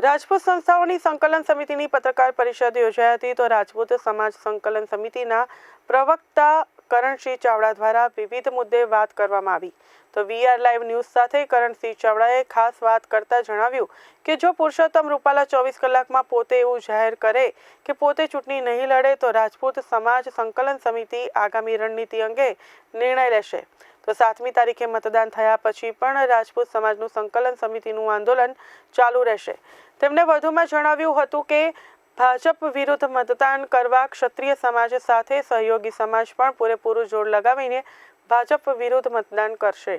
રાજપૂત સંસ્થાઓની સંકલન સમિતિની પત્રકાર પરિષદ યોજાઈ હતી. તો રાજપૂત સમાજ સંકલન સમિતિના પ્રવક્તા કરણસિંહ ચાવડા દ્વારા વિવિધ મુદ્દે વાત કરવામાં આવી. તો વીઆર લાઈવ ન્યૂઝ સાથે કરણસિંહ ચાવડાએ ખાસ વાત કરતા જણાવ્યું કે જો પુરુષોત્તમ રૂપાલા ચોવીસ કલાકમાં પોતે એવું જાહેર કરે કે પોતે ચૂંટણી નહીં લડે તો રાજપૂત સમાજ સંકલન સમિતિ આગામી રણનીતિ અંગે નિર્ણય લેશે. તો સાતમી તારીખે મતદાન થયા પછી પણ રાજપૂત સમાજનું સંકલન સમિતિનું આંદોલન ચાલુ રહેશે. તેમણે વધુમાં જણાવ્યું હતું કે, ભાજપ વિરુદ્ધ મતદાન કરવા ક્ષત્રિય સમાજ સાથે સહયોગી સમાજ પણ પૂરેપૂરું જોર લગાવીને ભાજપ વિરુદ્ધ મતદાન કરશે.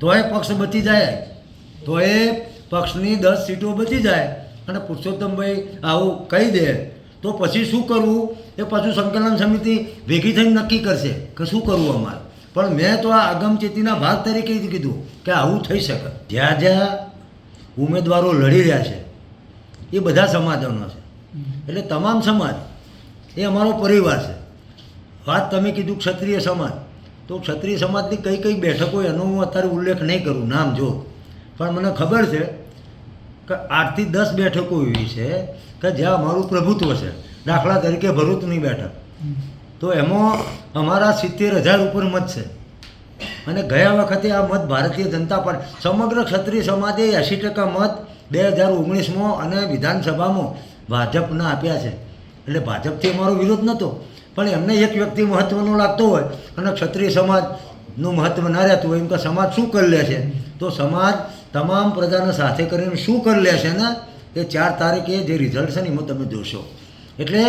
તોય પક્ષ બચી જાય. તોય પક્ષની દસ સીટો બચી જાય અને પુરુષોત્તમભાઈ આવું કહી દે તો પછી શું કરવું? એ પાછું સંકલન સમિતિ ભેગી થઈને નક્કી કરશે કે શું કરવું અમારે. પણ મેં તો આ આગમચેતીના ભાગ તરીકે જ કીધું કે આવું થઈ શકે. જ્યાં જ્યાં ઉમેદવારો લડી રહ્યા છે, એ બધા સમાજોનો છે. એટલે તમામ સમાજ, એ અમારો પરિવાર છે. વાત તમે કીધું ક્ષત્રિય સમાજ. તો ક્ષત્રિય સમાજની કઈ કઈ બેઠકો એનો હું અત્યારે ઉલ્લેખ નહીં કરું, નામ જો. પણ મને ખબર છે કે આઠથી દસ બેઠકો એવી છે કે જ્યાં અમારું પ્રભુત્વ છે. દાખલા તરીકે ભરૂચની બેઠક. તો એમાં અમારા સિત્તેર હજાર ઉપર મત છે. અને ગયા વખતે આ મત ભારતીય જનતા પાર્ટી, સમગ્ર ક્ષત્રિય સમાજે એંશી ટકા મત બે હજાર ઓગણીસમાં અને વિધાનસભામાં ભાજપના આપ્યા છે. એટલે ભાજપથી અમારો વિરોધ નહોતો. પણ એમને એક વ્યક્તિ મહત્ત્વનો લાગતો હોય અને ક્ષત્રિય સમાજનું મહત્ત્વ ના રહેતું હોય, એમ કે સમાજ શું કરી લે છે? તો સમાજ તમામ પ્રજાને સાથે કરીને શું કરી લેશે ને? એ ચાર તારીખે જે રિઝલ્ટ છે ને એમાં તમે જોશો. એટલે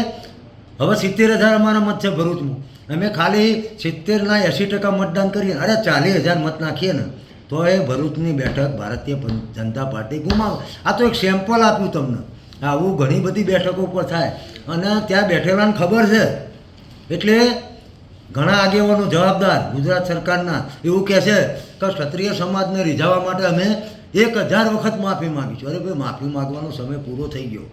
હવે સિત્તેર હજાર અમારા મત છે ભરૂચમાં. અમે ખાલી સિત્તેરના એંસી ટકા મતદાન કરીએ. અરે ચાલીસ હજાર મત નાખીએ ને, તો એ ભરૂચની બેઠક ભારતીય જનતા પાર્ટી ગુમાવે. આ તો એક સેમ્પલ આપ્યું તમને. આવું ઘણી બધી બેઠકો પર થાય. અને ત્યાં બેઠેલાને ખબર છે. એટલે ઘણા આગેવાનો જવાબદાર ગુજરાત સરકારના એવું કહે છે કે ક્ષત્રિય સમાજને રીઝાવવા માટે અમે એક હજાર વખત માફી માગી છું. અરે ભાઈ માફી માગવાનો સમય પૂરો થઈ ગયો.